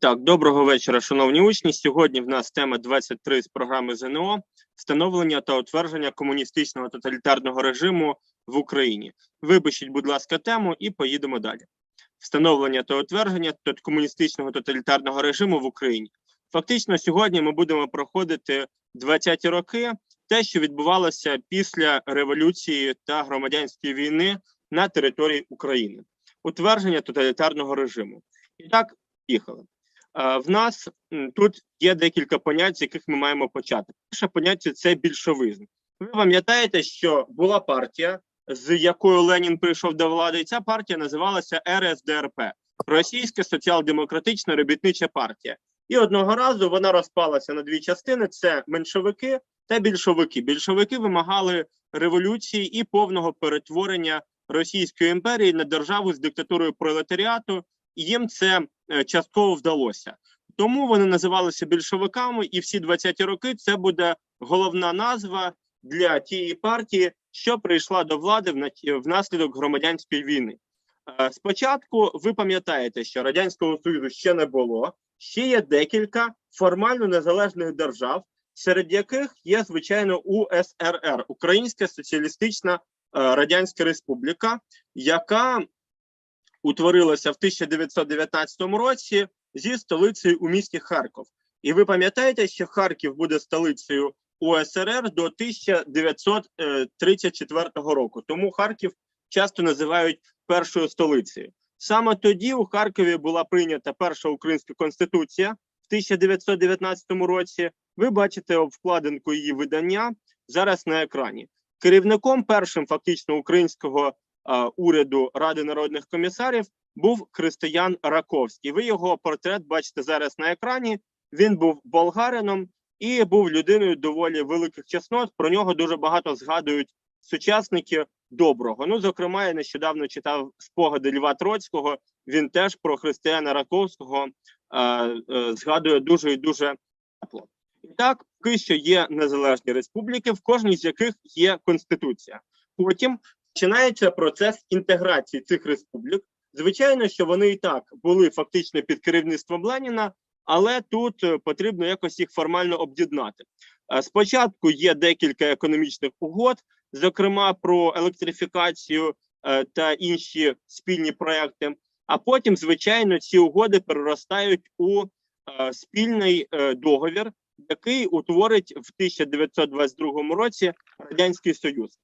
Так, доброго вечора, шановні учні. Сьогодні в нас тема 23 з програми ЗНО встановлення та утвердження комуністичного тоталітарного режиму в Україні. Випишіть, будь ласка, тему і поїдемо далі. Встановлення та утвердження комуністичного тоталітарного режиму в Україні. Фактично, сьогодні ми будемо проходити 20-ті роки, те, що відбувалося після революції та громадянської війни на території України, утвердження тоталітарного режиму. І так, їхали. Е, В нас тут є декілька понять, з яких ми маємо почати. Перше поняття це більшовизм. Ви пам'ятаєте, що була партія, з якою Ленін прийшов до влади, і ця партія називалася РСДРП Російська соціал-демократична робітнича партія. І одного разу вона розпалася на дві частини: це меншовики та більшовики. Більшовики вимагали революції і повного перетворення Російської імперії на державу з диктатурою пролетаріату. Їм це частково вдалося. Тому вони називалися більшовиками, і всі 20-ті роки це буде головна назва для тієї партії, що прийшла до влади вна- внаслідок громадянської війни. Е, Спочатку ви пам'ятаєте, що радянського союзу ще не було. Ще є декілька формально незалежних держав, серед яких є звичайно УСРР Українська Соціалістична е, Радянська Республіка, яка утворилася в 1919 році зі столицею у місті Харків. І ви пам'ятаєте, що Харків буде столицею УСРР до 1934 року. Тому Харків часто називають першою столицею. Саме тоді у Харкові була прийнята перша українська конституція в 1919 році. Ви бачите вкладинку її видання зараз на екрані. Керівником першим фактично українського уряду Ради народних комісарів був Християн Раковський. Ви його портрет бачите зараз на екрані. Він був болгарином і був людиною доволі великих чеснот. Про нього дуже багато згадують сучасники доброго. Ну, зокрема, я нещодавно читав спогади Льва Троцького. Він теж про Християна Раковського е, е, згадує дуже і дуже тепло. І так, поки що є незалежні республіки, в кожній з яких є конституція. Потім починається процес інтеграції цих республік. Звичайно, що вони і так були фактично під керівництвом Леніна, але тут е, потрібно якось їх формально об'єднати. Е, Спочатку є декілька економічних угод, зокрема про електрифікацію е, та інші спільні проекти. А потім, звичайно, ці угоди переростають у спільний договір, який утворить в 1922 році Радянський Союз.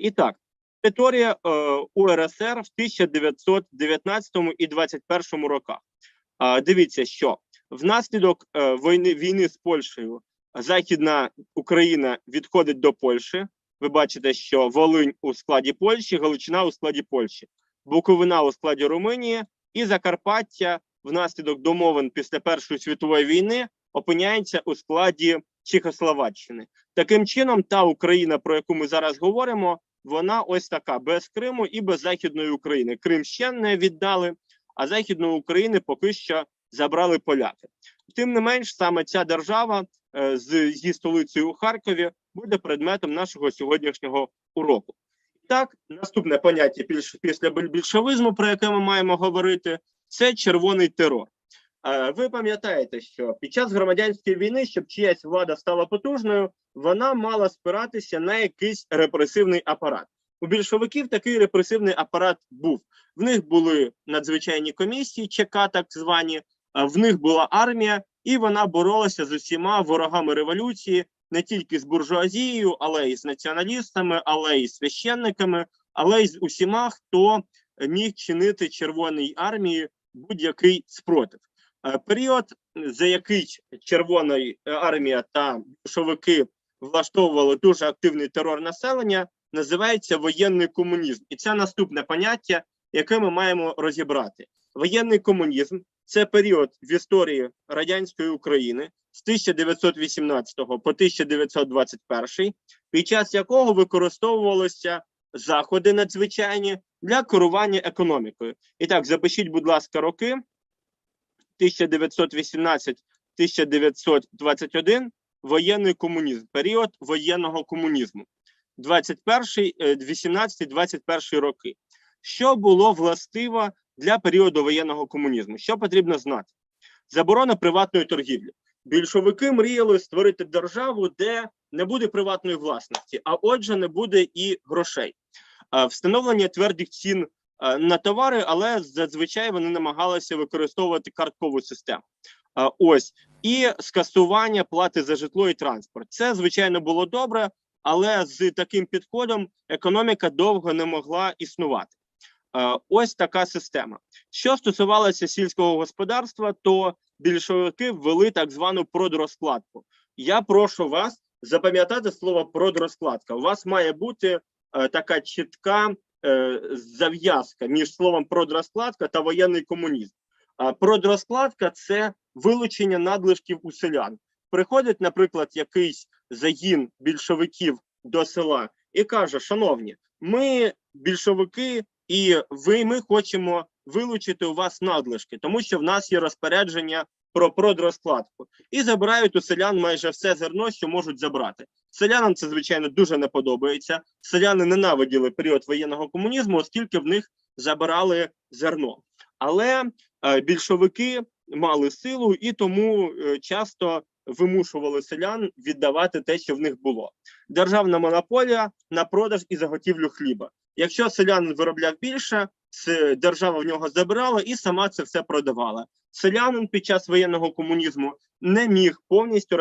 І так, територія е, УРСР в 1919 і 21 роках. Е, Дивіться, що внаслідок е, війни, війни з Польщею Західна Україна відходить до Польщі. Ви бачите, що Волинь у складі Польщі, Галичина у складі Польщі, Буковина у складі Румунії і Закарпаття внаслідок домовин після Першої світової війни опиняється у складі Чехословаччини. Таким чином, та Україна, про яку ми зараз говоримо, вона ось така без Криму і без Західної України. Крим ще не віддали, а Західної України поки що забрали поляки. Тим не менш, саме ця держава е, з зі столицею у Харкові буде предметом нашого сьогоднішнього уроку. Так, наступне поняття після більшовизму, про яке ми маємо говорити, це червоний терор. Е, Ви пам'ятаєте, що під час громадянської війни, щоб чиясь влада стала потужною, вона мала спиратися на якийсь репресивний апарат. У більшовиків такий репресивний апарат був. В них були надзвичайні комісії, ЧК так звані, в них була армія, і вона боролася з усіма ворогами революції, не тільки з буржуазією, але й з націоналістами, але й з священниками, але й з усіма, хто міг чинити Червоній армії будь-який спротив. Е, Період, за який Червона армія та більшовики влаштовували дуже активний терор населення, називається воєнний комунізм. І це наступне поняття, яке ми маємо розібрати. Воєнний комунізм це період в історії радянської України з 1918 по 1921, під час якого використовувалися заходи надзвичайні для керування економікою. І так, запишіть, будь ласка, роки 1918-1921 воєнний комунізм, період воєнного комунізму. 21, 18-21 роки. Що було властиво для періоду воєнного комунізму? Що потрібно знати? заборона приватної торгівлі. Більшовики мріяли створити державу, де не буде приватної власності, а отже, не буде і грошей. Е, Встановлення твердих цін е, на товари, але зазвичай вони намагалися використовувати карткову систему. Е, Ось і скасування плати за житло і транспорт. Це звичайно було добре, але з таким підходом економіка довго не могла існувати. Е, Ось така система. Що стосувалося сільського господарства, то більшовики ввели так звану продрозкладку. Я прошу вас запам'ятати слово продрозкладка. У вас має бути е, така чітка е, зав'язка між словом продрозкладка та воєнний комунізм. А продрозкладка це вилучення надлишків у селян. Приходить, наприклад, якийсь загін більшовиків до села і каже: Шановні, ми більшовики, і ви ми хочемо вилучити у вас надлишки, тому що в нас є розпорядження про продрозкладку. І забирають у селян майже все зерно, що можуть забрати. Селянам це звичайно дуже не подобається. Селяни ненавиділи період воєнного комунізму, оскільки в них забирали зерно. Але е, більшовики мали силу і тому е, часто вимушували селян віддавати те, що в них було. Державна монополія на продаж і заготівлю хліба. Якщо селянин виробляв більше, держава в нього забирала і сама це все продавала. Селянин під час воєнного комунізму не міг повністю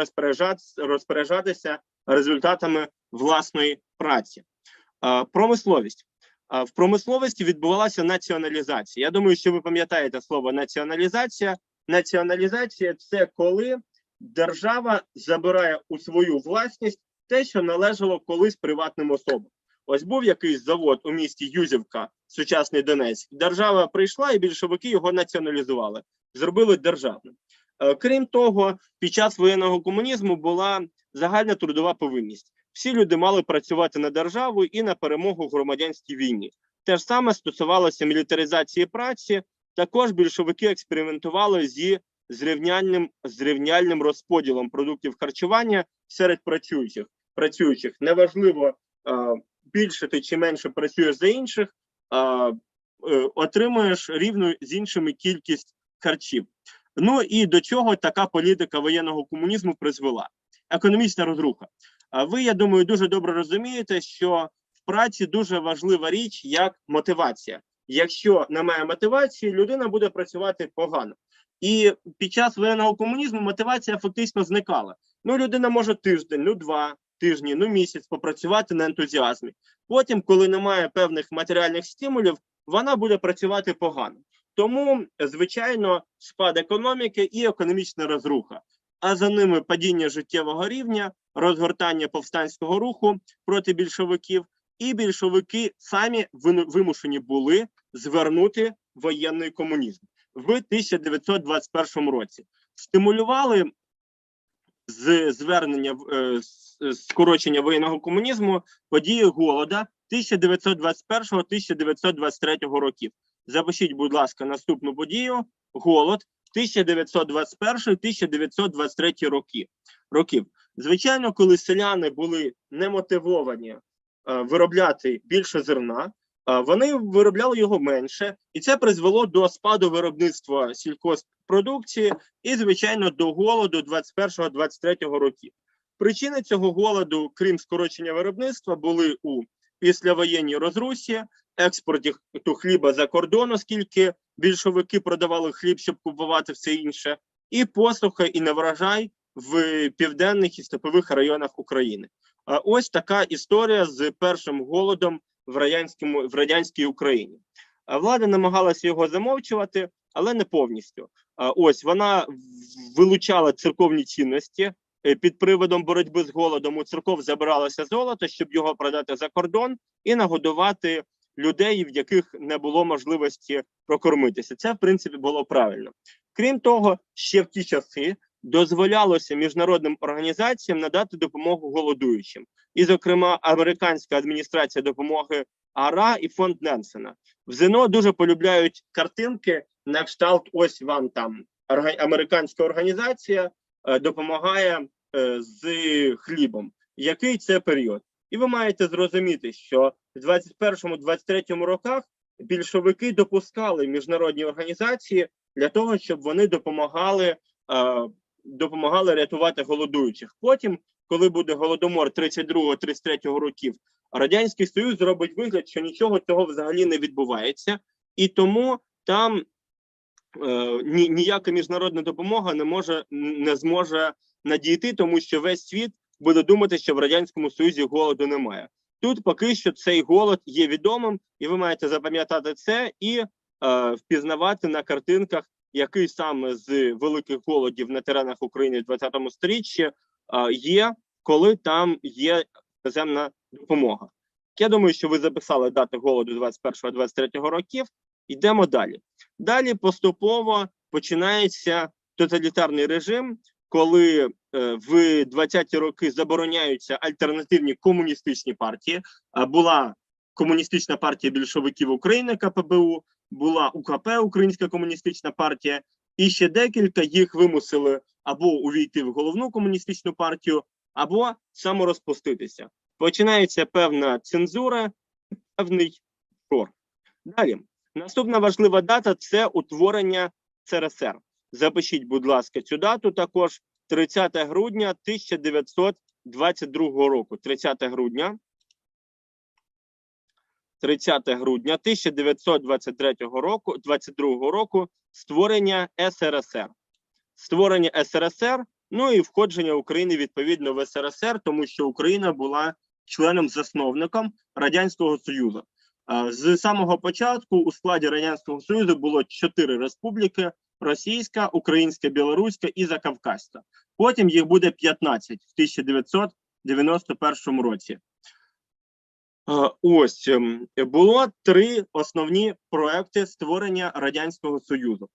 розпоряджатися, результатами власної праці. Промисловість. В промисловості відбувалася націоналізація. Я думаю, що ви пам'ятаєте слово націоналізація. Націоналізація це коли держава забирає у свою власність те, що належало колись приватним особам. Ось був якийсь завод у місті Юзівка, сучасний Донецьк. Держава прийшла, і більшовики його націоналізували, зробили державним. Е, Крім того, під час воєнного комунізму була загальна трудова повинність. Всі люди мали працювати на державу і на перемогу в громадянській війні. Те ж саме стосувалося мілітаризації праці. Також більшовики експериментували зі зрівняльним зрівняльним розподілом продуктів харчування серед працюючих. Працюючих неважливо е, більше ти чи менше працюєш за інших, отримуєш рівну з іншими кількість харчів. Ну і до чого така політика воєнного комунізму призвела? Економічна розруха. А ви, я думаю, дуже добре розумієте, що в праці дуже важлива річ як мотивація. Якщо немає мотивації, людина буде працювати погано. І під час воєнного комунізму мотивація фактично зникала. Ну, людина може тиждень, ну два тижні, ну місяць попрацювати на ентузіазмі. Потім, коли немає певних матеріальних стимулів, вона буде працювати погано. Тому, звичайно, спад економіки і економічна розруха, а за ними падіння життєвого рівня, розгортання повстанського руху проти більшовиків, і більшовики самі вимушені були звернути воєнний комунізм в 1921 році. Стимулювали з звернення е, скорочення воєнного комунізму події голода 1921-1923 років. Запишіть, будь ласка, наступну подію: голод 1921-1923 роки. років. Звичайно, коли селяни були немотивовані е, виробляти більше зерна, е, вони виробляли його менше, і це призвело до спаду виробництва сількоспродукції і, звичайно, до голоду 21-23 років. Причини цього голоду, крім скорочення виробництва, були у післявоєнній розрусі, експорті хліба за кордон, оскільки більшовики продавали хліб, щоб купувати все інше, і посуха, і неврожай в південних і степових районах України. А ось така історія з першим голодом в радянському в радянській Україні. Влада намагалася його замовчувати, але не повністю. Ось вона вилучала церковні цінності е, під приводом боротьби з голодом. У церков забиралося золото, щоб його продати за кордон і нагодувати людей, в яких не було можливості прокормитися. Це в принципі було правильно. Крім того, ще в ті часи дозволялося міжнародним організаціям надати допомогу голодуючим, і, зокрема, американська адміністрація допомоги АРА і фонд Ненсена. В ЗНО дуже полюбляють картинки на кшталт. Ось вам там американська організація е, допомагає е, з хлібом. Який це період? І ви маєте зрозуміти, що в 21-23 роках більшовики допускали міжнародні організації для того, щоб вони допомагали, е, допомагали рятувати голодуючих. Потім, коли буде голодомор 32-33 років, радянський союз зробить вигляд, що нічого цього взагалі не відбувається, і тому там ніяка міжнародна допомога не може не зможе надійти, тому що весь світ буде думати, що в радянському союзі голоду немає. Тут поки що цей голод є відомим, і ви маєте запам'ятати це і е, впізнавати на картинках, який саме з великих голодів на теренах України в 20 сторіччі е, є, коли там є наземна допомога. Я думаю, що ви записали дати голоду 21-23 років. Йдемо далі. Далі поступово починається тоталітарний режим, коли е, в 20-ті роки забороняються альтернативні комуністичні партії. А була комуністична партія більшовиків України КПБУ, була УКП Українська комуністична партія, і ще декілька їх вимусили або увійти в головну комуністичну партію, або саморозпуститися. Починається певна цензура, певний шор. Далі наступна важлива дата це утворення СРСР. Запишіть, будь ласка, цю дату також 30 грудня 1922 року. 30 грудня. 30 грудня 1923 року 22 року створення СРСР. Створення СРСР, ну і входження України відповідно в СРСР, тому що Україна була членом-засновником Радянського Союзу. А, З самого початку у складі Радянського Союзу було чотири республіки: Російська, Українська, Білоруська і Закавказька. Потім їх буде 15 в 1991 році. Е, Ось ем, було три основні проекти створення Радянського Союзу.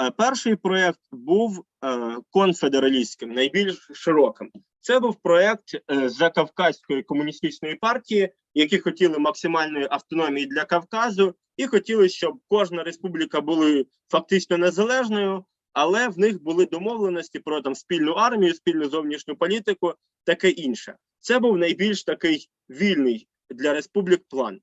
Е, Перший проект був е, конфедералістським, найбільш широким. Це був проект е, Закавказької комуністичної партії, які хотіли максимальної автономії для Кавказу, і хотіли, щоб кожна республіка була фактично незалежною, але в них були домовленості про там спільну армію, спільну зовнішню політику, таке інше. Це був найбільш такий вільний для республік план.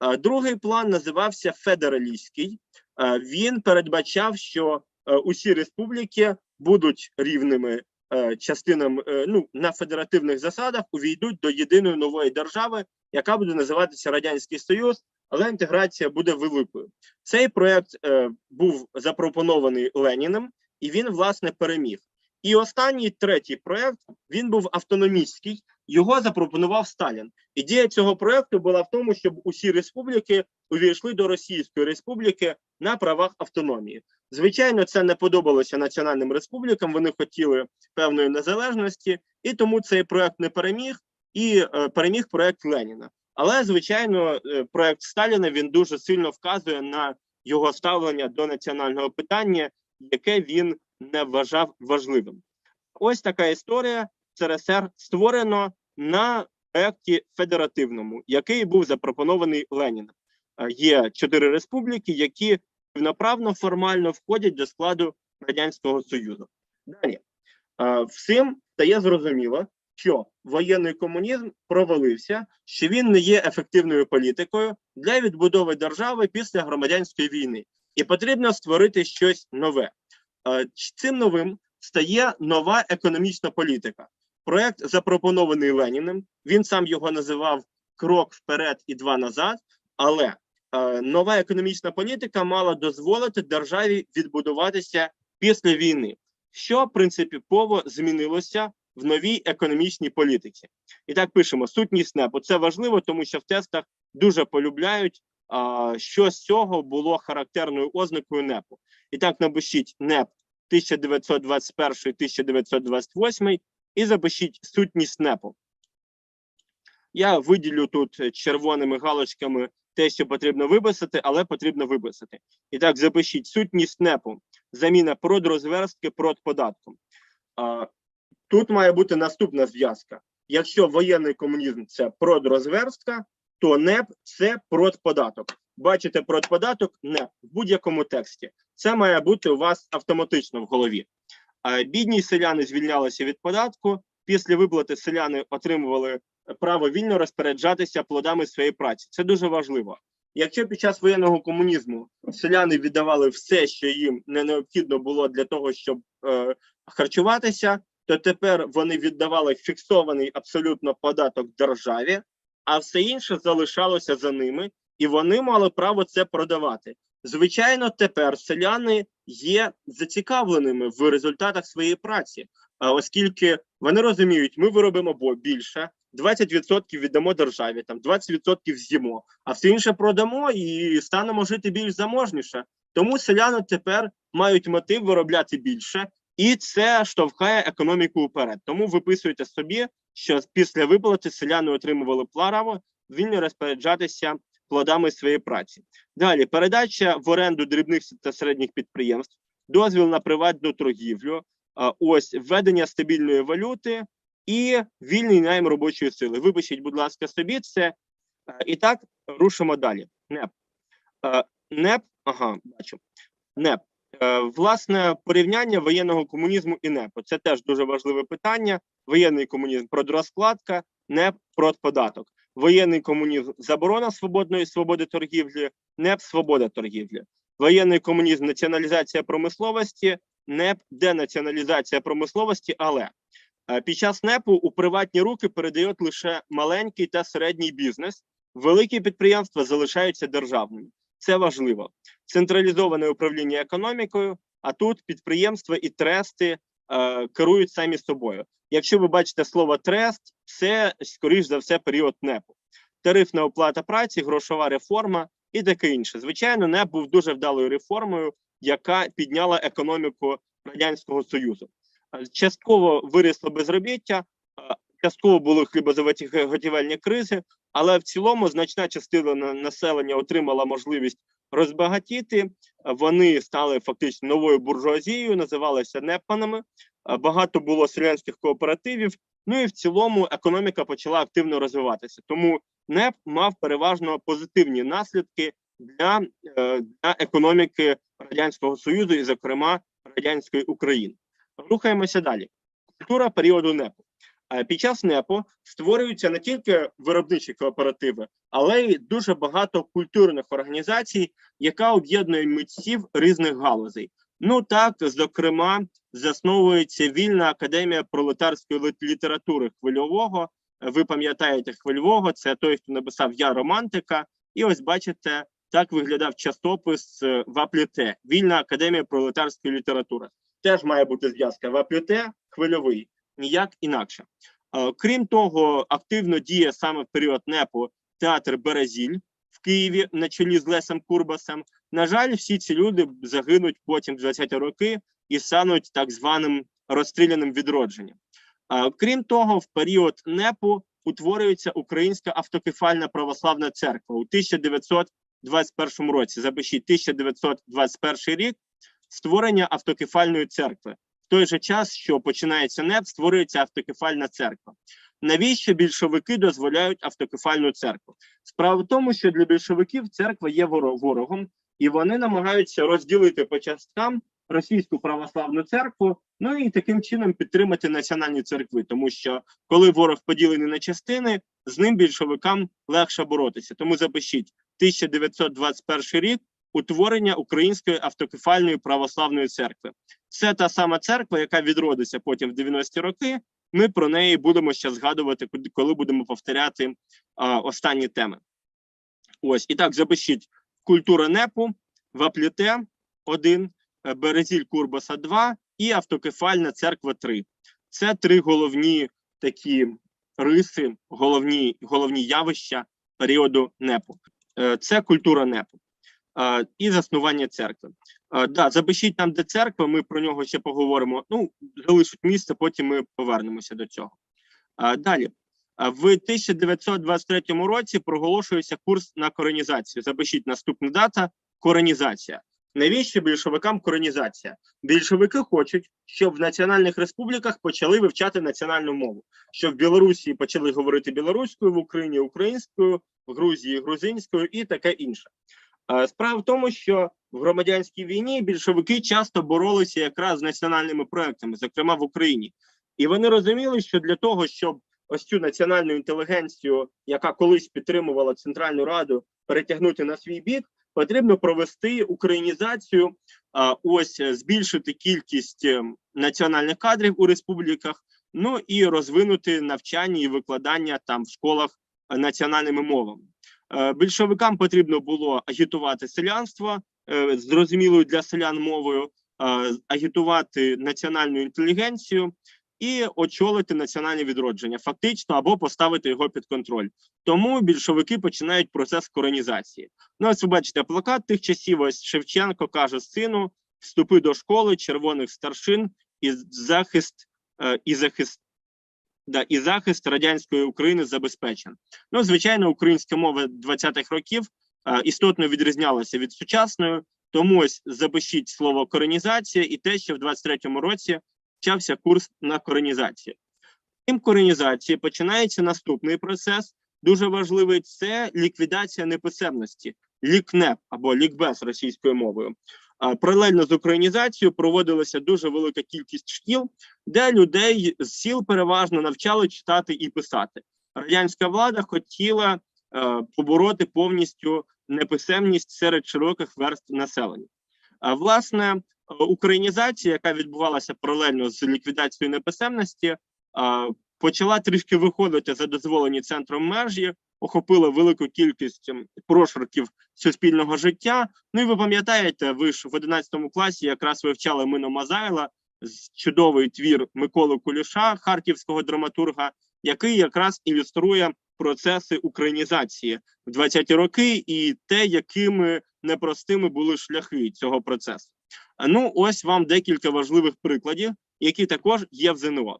Е, Другий план називався федералістський. Е, Він передбачав, що усі республіки будуть рівними е, частинами е, ну, на федеративних засадах, увійдуть до єдиної нової держави, яка буде називатися Радянський Союз, але інтеграція буде великою. Цей проект е, був запропонований Леніним, і він власне переміг. І останній третій проект він був автономістський. Його запропонував Сталін. Ідея цього проекту була в тому, щоб усі республіки увійшли до Російської республіки на правах автономії. Звичайно, це не подобалося національним республікам. Вони хотіли певної незалежності, і тому цей проект не переміг, і е, переміг проект Леніна. Але звичайно, е, проект Сталіна він дуже сильно вказує на його ставлення до національного питання, яке він не вважав важливим. Ось така історія. СРСР створено на проєкті федеративному, який був запропонований Леніном. Е, Є чотири республіки, які рівноправно формально входять до складу Радянського Союзу. Далі всім стає зрозуміло, що воєнний комунізм провалився, що він не є ефективною політикою для відбудови держави після громадянської війни, і потрібно створити щось нове. Цим новим стає нова економічна політика. Проект запропонований Леніним. Він сам його називав крок вперед і два назад. Але нова економічна політика мала дозволити державі відбудуватися після війни, що принципово змінилося в новій економічній політиці. І так пишемо: сутність НЕПу. Це важливо, тому що в тестах дуже полюбляють, а, що з цього було характерною ознакою НЕПу. І так напишіть НЕП 1921-1928 і запишіть сутність НЕПу. Я виділю тут е, червоними галочками те, що потрібно виписати, але потрібно виписати. І так, запишіть сутність НЕПу. Заміна продрозверстки продподатком. Тут має бути наступна зв'язка. Якщо воєнний комунізм це продрозверстка, то НЕП це продподаток. Бачите, продподаток НЕП в будь-якому тексті. Це має бути у вас автоматично в голові. Бідні селяни звільнялися від податку. Після виплати селяни отримували право вільно розпоряджатися плодами своєї праці. Це дуже важливо. Якщо під час воєнного комунізму селяни віддавали все, що їм не необхідно було для того, щоб е, харчуватися, то тепер вони віддавали фіксований абсолютно податок державі, а все інше залишалося за ними, і вони мали право це продавати. Звичайно, тепер селяни є зацікавленими в результатах своєї праці, оскільки вони розуміють, ми виробимо більше, 20% віддамо державі, там 20% з'їмо, а все інше продамо і станемо жити більш заможніше. Тому селяни тепер мають мотив виробляти більше, і це штовхає економіку вперед. Тому виписуйте собі, що після виплати селяни отримували право вільно розпоряджатися плодами своєї праці. Далі передача в оренду дрібних та середніх підприємств, дозвіл на приватну торгівлю, ось введення стабільної валюти і вільний найм робочої сили. Випишіть, будь ласка, собі це. Е, І так, рушимо далі. НЕП. Е, НЕП, ага, бачу. НЕП. Е, Власне, порівняння воєнного комунізму і НЕПу. Це теж дуже важливе питання. Воєнний комунізм продорозкладка, НЕП продподаток. Воєнний комунізм заборона свободної свободи торгівлі, НЕП свобода торгівлі. Воєнний комунізм націоналізація промисловості, НЕП денаціоналізація промисловості, але під час НЕПу у приватні руки передають лише маленький та середній бізнес. Великі підприємства залишаються державними. Це важливо. Централізоване управління економікою, а тут підприємства і трести е, керують самі собою. Якщо ви бачите слово трест, це скоріш за все період НЕПу. Тарифна оплата праці, грошова реформа і таке інше. Звичайно, НЕП був дуже вдалою реформою, яка підняла економіку радянського союзу. Е, Частково вирісло безробіття, е, частково були хлібозаготівельні кризи, але в цілому значна частина населення отримала можливість розбагатіти. Вони стали фактично новою буржуазією, називалися непанами. Е, Багато було селянських кооперативів. Ну і в цілому економіка почала активно розвиватися. Тому НЕП мав переважно позитивні наслідки для, для економіки радянського союзу і, зокрема, радянської України. Рухаємося далі. Культура періоду НЕПу. Е, Під час НЕПу створюються не тільки виробничі кооперативи, але й дуже багато культурних організацій, яка об'єднує митців різних галузей. Ну так, зокрема, засновується вільна академія пролетарської літератури хвильового. Е, Ви пам'ятаєте хвильового, це той, хто написав Я романтика. І ось бачите, так виглядав часопис е, в Апліте. Вільна академія пролетарської літератури. Теж має бути зв'язка в Апліте, хвильовий, ніяк інакше. Е, Крім того, активно діє саме в період НЕПу театр Березіль в Києві на чолі з Лесем Курбасом. На жаль, всі ці люди загинуть потім в 20-ті роки і стануть так званим розстріляним відродженням. Крім того, в період НЕПу утворюється Українська автокефальна православна церква у 1921 році. Запишіть 1921 рік створення автокефальної церкви. В той же час, що починається НЕП, створюється автокефальна церква. Навіщо більшовики дозволяють автокефальну церкву? Справа в тому, що для більшовиків церква є воро- ворогом, і вони намагаються розділити по часткам російську православну церкву, ну і таким чином підтримати національні церкви, тому що коли ворог поділений на частини, з ним більшовикам легше боротися. Тому запишіть 1921 рік утворення Української автокефальної православної церкви. Це та сама церква, яка відродиться потім в 90-ті роки. Ми про неї будемо ще згадувати, коли будемо повторяти а, останні теми. Ось і так запишіть культура НЕПу, Вапліте 1, е, Березіль Курбаса 2 і автокефальна церква 3. Це три головні такі риси, головні, головні явища періоду НЕПу. Е, Це культура НЕПу і заснування церкви. Да, запишіть там, де церква, ми про нього ще поговоримо. Ну, залишить місце, потім ми повернемося до цього. Далі. В 1923 році проголошується курс на коронізацію. Запишіть наступна дата коронізація. Навіщо більшовикам коронізація? Більшовики хочуть, щоб в національних республіках почали вивчати національну мову, щоб в Білорусі почали говорити білоруською, в Україні українською, в Грузії грузинською і таке інше. Справа в тому, що в громадянській війні більшовики часто боролися якраз з національними проектами, зокрема в Україні, і вони розуміли, що для того, щоб ось цю національну інтелігенцію, яка колись підтримувала Центральну Раду перетягнути на свій бік, потрібно провести українізацію, ось е, збільшити кількість е, національних кадрів у республіках, ну і розвинути навчання і викладання там в школах е, національними мовами. Е, Більшовикам потрібно було агітувати селянство е, зрозумілою для селян мовою, е, агітувати національну інтелігенцію і очолити національне відродження, фактично або поставити його під контроль. Тому більшовики починають процес коронізації. Ну, ось ви бачите плакат тих часів. Ось Шевченко каже сину: вступи до школи червоних старшин і захист і захист. Да, і захист радянської України забезпечен. Ну, звичайно, українська мова 20-х років е, істотно відрізнялася від сучасної, тому ось запишіть слово коронізація і те, що в 23-му році почався курс на коронізацію. Крім коронізації починається наступний процес, дуже важливий це ліквідація неписемності, лікнеп або лікбез російською мовою. Паралельно з українізацією проводилася дуже велика кількість шкіл, де людей з сіл переважно навчали читати і писати. Радянська влада хотіла е, побороти повністю неписемність серед широких верств населення. А власне, українізація, яка відбувалася паралельно з ліквідацією неписемності, почала трішки виходити за дозволені центром межі, охопила велику кількість ем, прошарків суспільного життя. Ну і ви пам'ятаєте, ви ж в 11 класі якраз вивчали Мино Мазайла, чудовий твір Миколи Куліша, харківського драматурга, який якраз ілюструє процеси українізації в 20-ті роки і те, якими непростими були шляхи цього процесу. Ну, ось вам декілька важливих прикладів, які також є в ЗНО.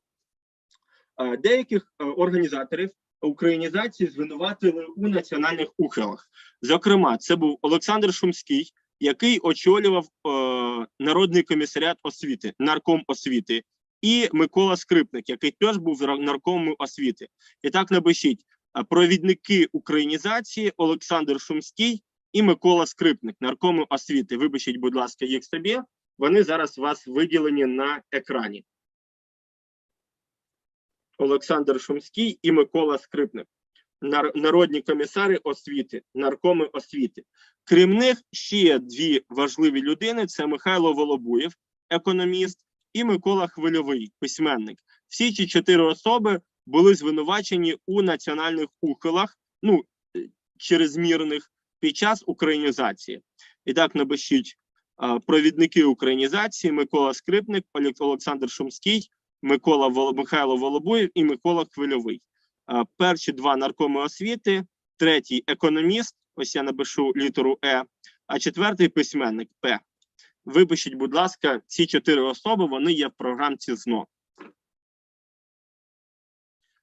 Деяких організаторів українізації звинуватили у національних ухилах. Зокрема, це був Олександр Шумський, який очолював е, народний комісаріат освіти, нарком освіти, і Микола Скрипник, який теж був наркомом освіти. І так напишіть е, провідники українізації Олександр Шумський і Микола Скрипник, наркоми освіти. Випишіть, будь ласка, їх собі. Вони зараз у вас виділені на екрані. Олександр Шумський і Микола Скрипник, народні комісари освіти, наркоми освіти. Крім них ще дві важливі людини: це Михайло Волобуєв, економіст, і Микола Хвильовий, письменник. Всі ці чотири особи були звинувачені у національних ухилах, ну е, чрезмірних, під час українізації. І так напишіть провідники українізації Микола Скрипник, Олександр Шумський, Микола Михайло Волобуєв і Микола Хвильовий. Перші два наркоми освіти, третій економіст. Ось я напишу літеру Е, а четвертий письменник П. Випишіть, будь ласка, ці чотири особи. Вони є в програмці ЗНО.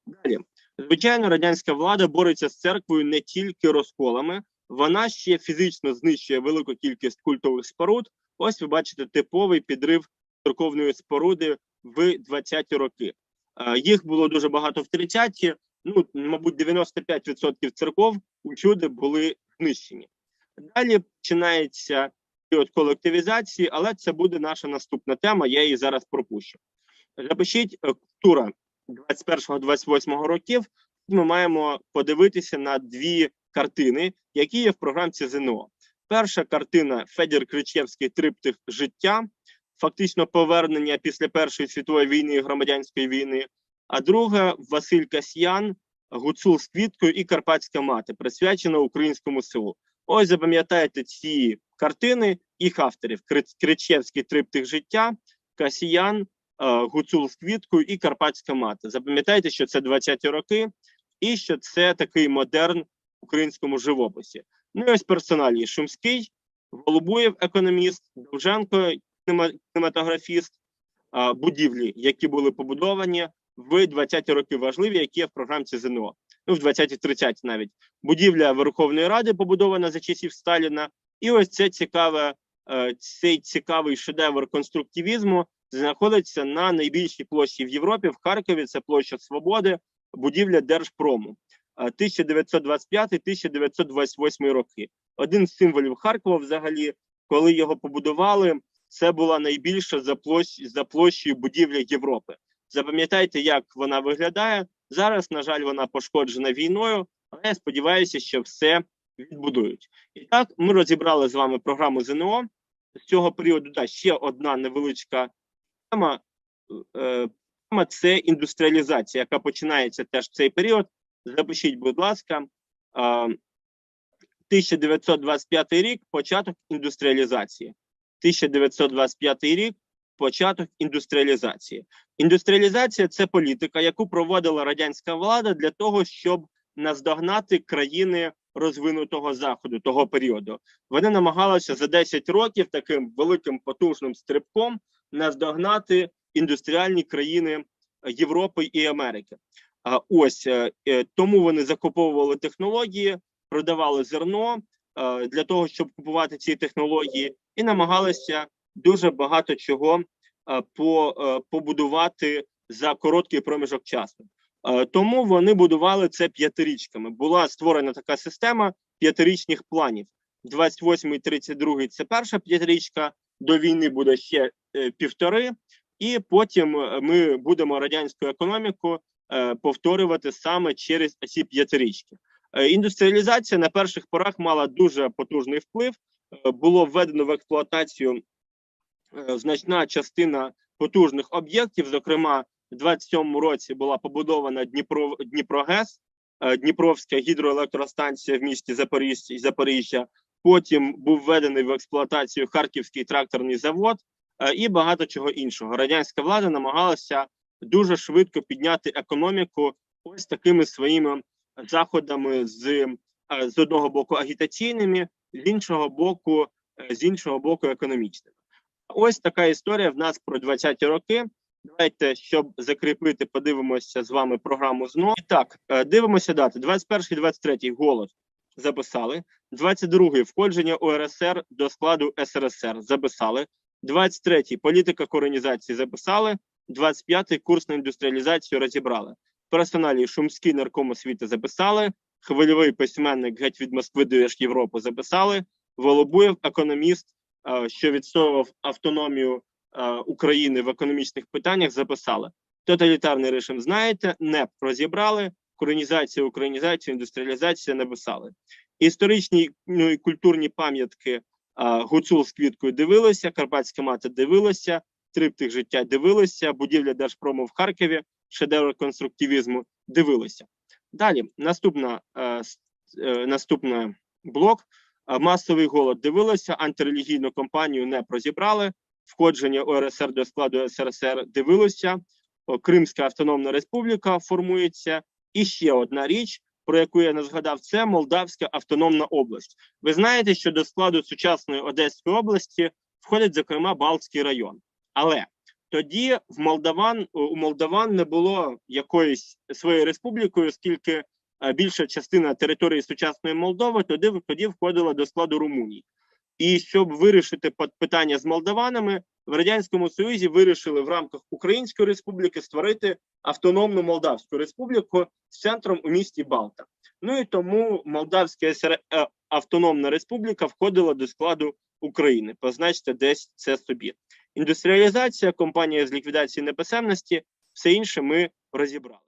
Далі, звичайно, радянська влада бореться з церквою не тільки розколами, вона ще фізично знищує велику кількість культових споруд. Ось ви бачите типовий підрив церковної споруди в 20-ті роки. Е, Їх було дуже багато в 30-ті, ну, мабуть, 95% церков усюди були знищені. Далі починається період колективізації, але це буде наша наступна тема, я її зараз пропущу. Запишіть е, культура 21-28 років. Ми маємо подивитися на дві картини, які є в програмці ЗНО. Перша картина Федір Кричевський триптих життя, фактично повернення після Першої світової війни і громадянської війни. А друга Василь Касьян, Гуцул з квіткою і Карпатська мати, присвячена українському селу. Ось запам'ятайте ці картини їх авторів: Кри- Кричевський триптих життя, Касіян, е, Гуцул з квіткою і Карпатська мати. Запам'ятайте, що це 20-ті роки, і що це такий модерн українському живописі. Ну і ось персоналі Шумський, Голубуєв, економіст, Довженко, кінематографіст, будівлі, які були побудовані в 20-ті роки важливі, які є в програмці ЗНО. Ну, в 20-30 навіть. Будівля Верховної Ради побудована за часів Сталіна. І ось це цікаве, е, цей цікавий шедевр конструктивізму знаходиться на найбільшій площі в Європі, в Харкові. Це площа Свободи, будівля Держпрому. Е, 1925-1928 роки. Один з символів Харкова, взагалі, коли його побудували, це була найбільша за площ за площею будівля Європи. Запам'ятайте, як вона виглядає зараз. На жаль, вона пошкоджена війною, але я сподіваюся, що все відбудують. І так ми розібрали з вами програму ЗНО. З цього періоду да, ще одна невеличка тема. Е, Тема це індустріалізація, яка починається теж в цей період. Запишіть, будь ласка, е, 1925 рік початок індустріалізації. 1925 рік початок індустріалізації. Індустріалізація це політика, яку проводила радянська влада для того, щоб наздогнати країни розвинутого заходу того періоду. Вони намагалися за 10 років таким великим потужним стрибком наздогнати індустріальні країни Європи і Америки. А ось е, е, тому вони закуповували технології, продавали зерно е, для того, щоб купувати ці технології, і намагалися дуже багато чого е, по, е, побудувати за короткий проміжок часу. Е, Тому вони будували це п'ятирічками. Була створена така система п'ятирічних планів. 28 32 це перша п'ятирічка. До війни буде ще півтори, і потім ми будемо радянську економіку повторювати саме через ці п'ятирічки. Індустріалізація на перших порах мала дуже потужний вплив. Е, Було введено в експлуатацію е, значна частина потужних об'єктів. Зокрема, в 27-му році була побудована Дніпро Дніпрогес, е, Дніпровська гідроелектростанція в місті Запоріжжя, Запоріжжя. Потім був введений в експлуатацію Харківський тракторний завод і багато чого іншого. Радянська влада намагалася дуже швидко підняти економіку ось такими своїми заходами з, з одного боку агітаційними, з іншого боку, е, з іншого боку, економічними. Ось така історія в нас про 20-ті роки. Давайте, щоб закріпити, подивимося з вами програму ЗНО. І так, е, дивимося дати. 21 23 голод записали. 22-й входження УРСР до складу СРСР записали. 23-й політика коронізації записали. 25-й курс на індустріалізацію розібрали. Персоналі Шумський нарком освіти записали. Хвильовий письменник геть від Москви до Європи записали. Волобуєв економіст, е, що відстоював автономію е, України в економічних питаннях, записали. Тоталітарний режим знаєте, НЕП розібрали. Коронізація, українізація, індустріалізація написали. Історичні ну, і культурні пам'ятки а, Гуцул з квіткою дивилися, Карпатська мати дивилася, триптих життя дивилися, будівля Держпрому в Харкові, шедевр конструктивізму дивилися. Далі наступна, е, е, блок. Масовий голод дивилися, антирелігійну кампанію не прозібрали, входження УРСР до складу СРСР дивилися, О, Кримська Автономна Республіка формується. І ще одна річ, про яку я не згадав, це Молдавська автономна область. Ви знаєте, що до складу сучасної Одеської області входить, зокрема, Балтський район. Але тоді в Молдаван у Молдаван не було якоїсь своєю республікою, оскільки е, більша частина території сучасної Молдови тоді, тоді входила до складу Румунії. І щоб вирішити питання з молдаванами, в радянському союзі вирішили в рамках Української республіки створити автономну Молдавську республіку з центром у місті Балта. Ну і тому Молдавська е, автономна республіка входила до складу України. Позначте десь це собі. Індустріалізація, компанія з ліквідації неписемності, все інше ми розібрали.